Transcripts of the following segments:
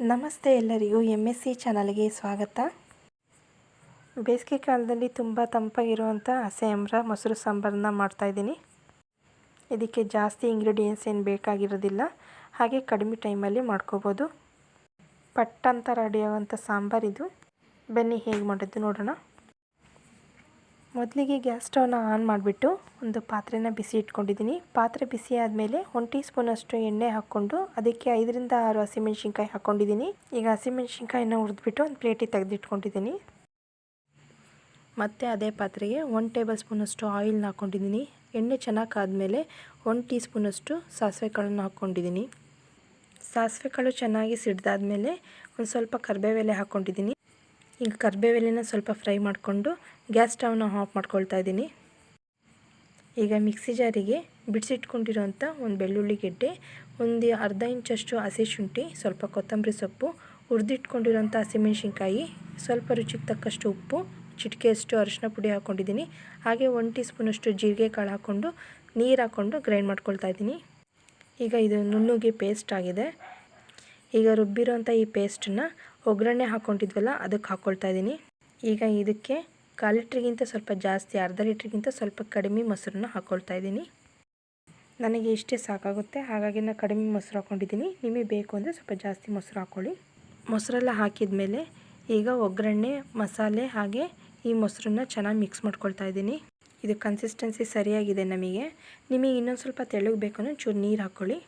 ನಮಸ್ತೆ ಎಲ್ಲರಿಗೂ M S C ಚಾನಲ್ಗೆ ಸ್ವಾಗತ. ಬೇಸಿಗೆ ಕಾಲದಲ್ಲಿ ತುಂಬ ತಂಪಾಗಿರುವಂಥ ಹಸೆ ಅಂಬ್ರ, ಮೊಸರು, ಸಾಂಬಾರನ್ನ ಮಾಡ್ತಾಯಿದ್ದೀನಿ ಇದಕ್ಕೆ ಜಾಸ್ತಿ ಇಂಗ್ರೀಡಿಯೆಂಟ್ಸ್ ಏನು ಬೇಕಾಗಿರೋದಿಲ್ಲ. ಹಾಗೆ ಕಡಿಮೆ ಟೈಮಲ್ಲಿ ಮಾಡ್ಕೋಬೋದು. ಪಟ್ ಅಂತ ರೆಡಿಯಾಗುವಂಥ ಸಾಂಬಾರಿದು ಬನ್ನಿ ಹೇಗೆ ಮಾಡೋದು ನೋಡೋಣ. ಮೊದಲಿಗೆ ಗ್ಯಾಸ್ ಸ್ಟವ್ನ ಆನ್ ಮಾಡಿಬಿಟ್ಟು ಒಂದು ಪಾತ್ರೆನ ಬಿಸಿ ಇಟ್ಕೊಂಡಿದ್ದೀನಿ. ಪಾತ್ರೆ ಬಿಸಿ ಆದಮೇಲೆ ಒಂದು ಟೀ ಸ್ಪೂನಷ್ಟು ಎಣ್ಣೆ ಹಾಕ್ಕೊಂಡು ಅದಕ್ಕೆ ಐದರಿಂದ ಆರು ಹಸಿಮೆಣ್ಸಿನ್ಕಾಯಿ ಹಾಕ್ಕೊಂಡಿದ್ದೀನಿ. ಈಗ ಹಸಿಮೆಣ್ಸಿನ್ಕಾಯಿನ ಹುರಿದ್ಬಿಟ್ಟು ಒಂದು ಪ್ಲೇಟಿಗೆ ತೆಗೆದಿಟ್ಕೊಂಡಿದ್ದೀನಿ. ಮತ್ತು ಅದೇ ಪಾತ್ರೆಗೆ ಒನ್ ಟೇಬಲ್ ಸ್ಪೂನಷ್ಟು ಆಯಿಲ್ನ ಹಾಕ್ಕೊಂಡಿದ್ದೀನಿ. ಎಣ್ಣೆ ಚೆನ್ನಾಗಿ ಕಾದ್ಮೇಲೆ ಒನ್ ಟೀ ಸ್ಪೂನಷ್ಟು ಸಾಸಿವೆ ಕಾಳನ್ನು ಹಾಕ್ಕೊಂಡಿದ್ದೀನಿ. ಸಾಸಿವೆ ಕಾಳು ಚೆನ್ನಾಗಿ ಸಿಡ್ದಾದ್ಮೇಲೆ ಒಂದು ಸ್ವಲ್ಪ ಕರಿಬೇವೆಲೆ ಹಾಕ್ಕೊಂಡಿದ್ದೀನಿ. ಈಗ ಕರಿಬೇವೆಲೆನ ಸ್ವಲ್ಪ ಫ್ರೈ ಮಾಡಿಕೊಂಡು ಗ್ಯಾಸ್ ಸ್ಟವ್ನ ಆಫ್ ಮಾಡ್ಕೊಳ್ತಾ ಇದ್ದೀನಿ. ಈಗ ಮಿಕ್ಸಿ ಜಾರಿಗೆ ಬಿಡಿಸಿಟ್ಕೊಂಡಿರೋಂಥ ಒಂದು ಬೆಳ್ಳುಳ್ಳಿ ಗೆಡ್ಡೆ, ಒಂದು ಅರ್ಧ ಇಂಚಷ್ಟು ಹಸಿ ಶುಂಠಿ, ಸ್ವಲ್ಪ ಕೊತ್ತಂಬರಿ ಸೊಪ್ಪು, ಹುರಿದಿಟ್ಕೊಂಡಿರೋಂಥ ಹಸಿಮೆಣಸಿನ್ಕಾಯಿ, ಸ್ವಲ್ಪ ರುಚಿಗೆ ತಕ್ಕಷ್ಟು ಉಪ್ಪು, ಚಿಟಿಕೆಯಷ್ಟು ಅರಿಶಿನ ಪುಡಿ ಹಾಕ್ಕೊಂಡಿದ್ದೀನಿ. ಹಾಗೆ ಒನ್ ಟೀ ಸ್ಪೂನಷ್ಟು ಜೀರಿಗೆ ಕಾಳು ಹಾಕ್ಕೊಂಡು ನೀರು ಹಾಕ್ಕೊಂಡು ಗ್ರೈಂಡ್ ಮಾಡ್ಕೊಳ್ತಾ ಇದ್ದೀನಿ. ಈಗ ಇದು ನುಣ್ಣಗೆ ಪೇಸ್ಟ್ ಆಗಿದೆ. ಈಗ ರುಬ್ಬಿರೋಂಥ ಈ ಪೇಸ್ಟನ್ನು ಒಗ್ಗರಣೆ ಹಾಕ್ಕೊಂಡಿದ್ವಲ್ಲ, ಅದಕ್ಕೆ ಹಾಕ್ಕೊಳ್ತಾ ಇದ್ದೀನಿ. ಈಗ ಇದಕ್ಕೆ ಕಾಲು ಲೀಟ್ರಿಗಿಂತ ಸ್ವಲ್ಪ ಜಾಸ್ತಿ, ಅರ್ಧ ಲೀಟ್ರಿಗಿಂತ ಸ್ವಲ್ಪ ಕಡಿಮೆ ಮೊಸರನ್ನ ಹಾಕ್ಕೊಳ್ತಾ ಇದ್ದೀನಿ. ನನಗೆ ಇಷ್ಟೇ ಸಾಕಾಗುತ್ತೆ, ಹಾಗಾಗಿ ನಾನು ಕಡಿಮೆ ಮೊಸರು ಹಾಕ್ಕೊಂಡಿದ್ದೀನಿ. ನಿಮಗೆ ಬೇಕು ಅಂದರೆ ಸ್ವಲ್ಪ ಜಾಸ್ತಿ ಮೊಸರು ಹಾಕ್ಕೊಳ್ಳಿ. ಮೊಸರೆಲ್ಲ ಹಾಕಿದ ಮೇಲೆ ಈಗ ಒಗ್ಗರಣೆ, ಮಸಾಲೆ ಹಾಗೆ ಈ ಮೊಸರನ್ನ ಚೆನ್ನಾಗಿ ಮಿಕ್ಸ್ ಮಾಡ್ಕೊಳ್ತಾ ಇದ್ದೀನಿ. ಇದು ಕನ್ಸಿಸ್ಟೆನ್ಸಿ ಸರಿಯಾಗಿದೆ ನಮಗೆ. ನಿಮಗೆ ಇನ್ನೊಂದು ಸ್ವಲ್ಪ ತೆಳ್ಳಗೆ ಬೇಕು ಅಂದರೆ ಚೂರು ನೀರು ಹಾಕ್ಕೊಳ್ಳಿ.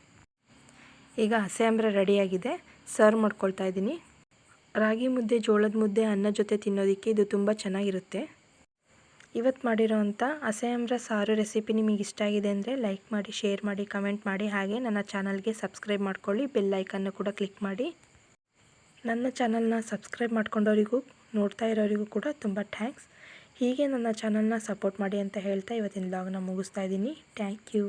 ಈಗ ಹಸೆ ಅಂಬ್ರ ರೆಡಿಯಾಗಿದೆ ಸರ್ವ್ ಮಾಡ್ಕೊಳ್ತಾ ಇದ್ದೀನಿ. ರಾಗಿ ಮುದ್ದೆ, ಜೋಳದ ಮುದ್ದೆ, ಅನ್ನ ಜೊತೆ ತಿನ್ನೋದಕ್ಕೆ ಇದು ತುಂಬ ಚೆನ್ನಾಗಿರುತ್ತೆ. ಇವತ್ತು ಮಾಡಿರೋವಂಥ ಅಂಥ ಸಾರು ರೆಸಿಪಿ ನಿಮಗೆ ಇಷ್ಟ ಆಗಿದೆ ಅಂದರೆ ಲೈಕ್ ಮಾಡಿ, ಶೇರ್ ಮಾಡಿ, ಕಮೆಂಟ್ ಮಾಡಿ, ಹಾಗೆ ನನ್ನ ಚಾನಲ್ಗೆ ಸಬ್ಸ್ಕ್ರೈಬ್ ಮಾಡ್ಕೊಳ್ಳಿ, ಬೆಲ್ ಐಕನ್ನು ಕೂಡ ಕ್ಲಿಕ್ ಮಾಡಿ. ನನ್ನ ಚಾನಲ್ನ ಸಬ್ಸ್ಕ್ರೈಬ್ ಮಾಡ್ಕೊಂಡವರಿಗೂ, ನೋಡ್ತಾ ಇರೋರಿಗೂ ಕೂಡ ತುಂಬ ಥ್ಯಾಂಕ್ಸ್. ಹೀಗೆ ನನ್ನ ಚಾನಲ್ನ ಸಪೋರ್ಟ್ ಮಾಡಿ ಅಂತ ಹೇಳ್ತಾ ಇವತ್ತಿನ ಲಾಗ್ನ ಮುಗಿಸ್ತಾ ಇದ್ದೀನಿ. Thank you.